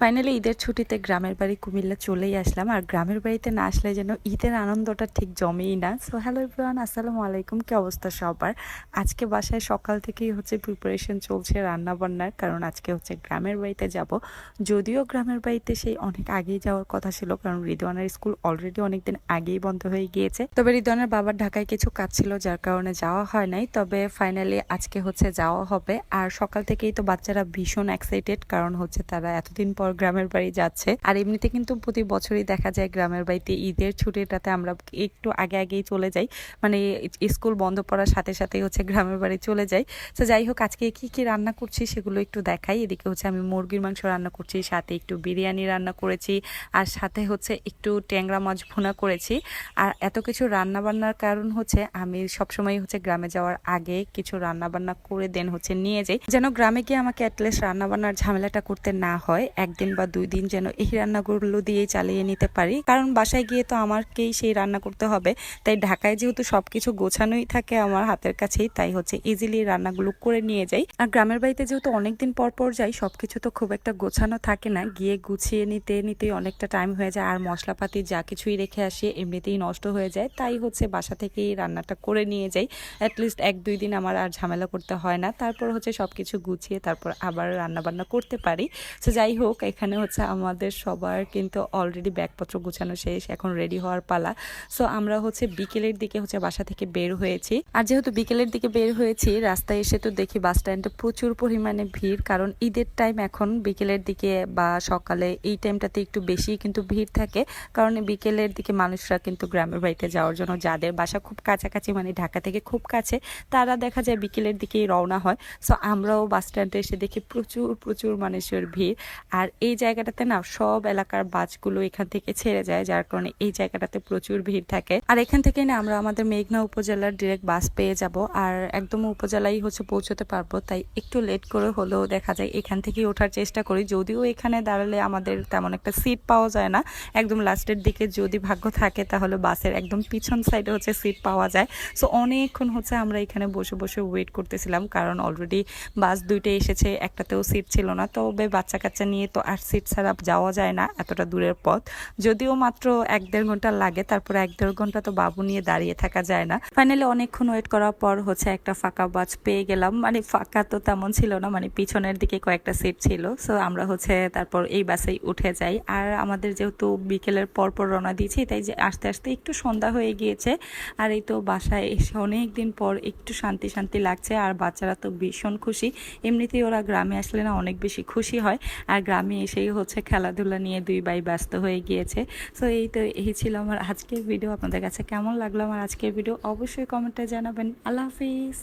Finally ঈদের ছুটিতে গ্রামের বাড়ি কুমিল্লা চলেই আসলাম। আর গ্রামের বাড়িতে না আসলে যেন ঈদের আনন্দটা ঠিক জমেই না। সো হ্যালো এভরিওয়ান আসসালামু আলাইকুম। কি অবস্থা সবার? আজকে বাসায় সকাল থেকেই হচ্ছে প্রিপারেশন চলছে রান্না বান্নার কারণ আজকে হচ্ছে গ্রামের বাড়িতে যাব। যদিও গ্রামের বাড়িতে সেই অনেক আগেই যাওয়ার কথা ছিল, কারণ রিদওয়ানের স্কুল অলরেডি অনেকদিন আগেই বন্ধ হয়ে গিয়েছে। তবে রিদওয়ানের বাবার ঢাকায় কিছু কাজ ছিল, যার কারণে যাওয়া হয় নাই। তবে ফাইনালি আজকে হচ্ছে যাওয়া হবে। আর সকাল থেকেই তো বাচ্চারা ভীষণ এক্সাইটেড কারণ হচ্ছে তারা এতদিন পর গ্রামের বাড়ি যাচ্ছে। আর এমনিতে কিন্তু প্রতি বছরই দেখা যায় গ্রামের বাড়িতে ঈদের ছুটিটাতে আমরা একটু আগে আগেই চলে যাই। মানে স্কুল বন্ধ পড়ার সাথে সাথেই হচ্ছে গ্রামের বাড়ি চলে যাই। তো যাই হোক, আজকে কি কি রান্না করছি সেগুলো একটু দেখাই। এদিকে হচ্ছে আমি মুরগির মাংস রান্না করছি, সাথে একটু বিরিয়ানি রান্না করেছি, আর সাথে হচ্ছে একটু ট্যাংরা মাছ ভুনা করেছি। আর এত কিছু রান্না বান্নার কারণ হচ্ছে আমি সবসময় হচ্ছে গ্রামে যাওয়ার আগে কিছু রান্না বান্না করে দেন হচ্ছে নিয়ে যাই। যেন গ্রামে গিয়ে আমাকে অ্যাটলিস্ট রান্না বান্নার ঝামেলাটা করতে না হয়। একদিন বা দুই দিন যেন এই রান্নাগুলো দিয়েই চালিয়ে নিতে পারি। কারণ বাসায় গিয়ে তো আমাকেই সেই রান্না করতে হবে। তাই ঢাকায় যেহেতু সবকিছু গোছানোই থাকে আমার হাতের কাছেই, তাই হচ্ছে ইজিলি রান্নাগুলো করে নিয়ে যাই। আর গ্রামের বাড়িতে যেহেতু অনেকদিন পর পর যাই, সবকিছু তো খুব একটা গোছানো থাকে না। গিয়ে গুছিয়ে নিতে নিতেই অনেকটা টাইম হয়ে যায়। আর মশলাপাতি যা কিছুই রেখে আসি, এমনিতেই নষ্ট হয়ে যায়। তাই হচ্ছে বাসা থেকেই রান্নাটা করে নিয়ে যাই। অ্যাটলিস্ট এক, দুই দিন আমার আর ঝামেলা করতে হয় না। তারপর হচ্ছে সবকিছু গুছিয়ে তারপর আবার রান্না বান্না করতে পারি। তো যাই হোক এখানে হচ্ছে আমাদের সবার কিন্তু অলরেডি ব্যাগপত্র গুছানো শেষ, এখন রেডি হওয়ার পালা। সো আমরা হচ্ছে বিকেলের দিকে হচ্ছে বাসা থেকে বের হয়েছি। আর যেহেতু বিকেলের দিকে বের হয়েছি, রাস্তায় এসে তো দেখি বাস স্ট্যান্ডে প্রচুর পরিমাণে ভিড়, কারণ ঈদের টাইম এখন বিকেলের দিকে বা সকালে এই টাইমটাতে একটু বেশি কিন্তু ভিড় থাকে। কারণ বিকেলের দিকে মানুষরা কিন্তু গ্রামের বাড়িতে যাওয়ার জন্য, যাদের বাসা খুব কাছাকাছি মানে ঢাকা থেকে খুব কাছে, তারা দেখা যায় বিকেলের দিকেই রওনা হয়। সো আমরাও বাস স্ট্যান্ডে এসে দেখি প্রচুর প্রচুর মানুষের ভিড়। আর এই জায়গাটাতে না সব এলাকার বাসগুলো এখান থেকে ছেড়ে যায়, যার কারণে এই জায়গাটাতে প্রচুর ভিড় থাকে। আর এখান থেকে না আমরা আমাদের মেঘনা উপজেলার ডিরেক্ট বাস পেয়ে যাব। আর একদম উপজেলাই হচ্ছে পৌঁছতে পারব, তাই একটু লেট করে হলেও দেখা যায় এখান থেকেই ওঠার চেষ্টা করি। যদিও এখানে দাঁড়ালে আমাদের তেমন একটা সিট পাওয়া যায় না। একদম লাস্টের দিকে যদি ভাগ্য থাকে, তাহলে বাসের একদম পিছন সাইডে হচ্ছে সিট পাওয়া যায়। সো অনেকক্ষণ হচ্ছে আমরা এখানে বসে বসে ওয়েট করতেছিলাম, কারণ অলরেডি বাস দুইটা এসেছে, একটাতেও সিট ছিল না। তবে বাচ্চা কাচ্চা নিয়ে তো আর সিট ছাড়া যাওয়া যায় না, এতটা দূরের পথ। যদিও মাত্র এক দেড় ঘণ্টা লাগে, তারপরে এক দেড় ঘণ্টা তো বাবু নিয়ে দাঁড়িয়ে থাকা যায় না। ফাইনালি অনেকক্ষণ ওয়েট করার পর হচ্ছে একটা ফাঁকা বাস পেয়ে গেলাম। মানে ফাঁকা তো তেমন ছিল না মানে পিছনের দিকে কয়েকটা সিট ছিল। সো আমরা হচ্ছে তারপর এই বাসেই উঠে যাই। আর আমাদের যেহেতু বিকেলের পর পর রওনা দিয়েছি, তাই যে আস্তে আস্তে একটু সন্ধ্যা হয়ে গিয়েছে। আর এই তো বাসায় এসে অনেক দিন পর একটু শান্তি শান্তি লাগছে, আর বাচ্চারা তো ভীষণ খুশি। এমনিতেই ওরা গ্রামে আসলে না অনেক বেশি খুশি হয়। আর গ্রামে এসেই হচ্ছে খেলাধুলা নিয়ে দুই ভাই ব্যস্ত হয়ে গিয়েছে। সো এই তো, এই ছিল আমার আজকের ভিডিও আপনাদের কাছে কেমন লাগল আমার আজকের ভিডিও অবশ্যই কমেন্টে জানাবেন। আল্লাহ হাফিজ।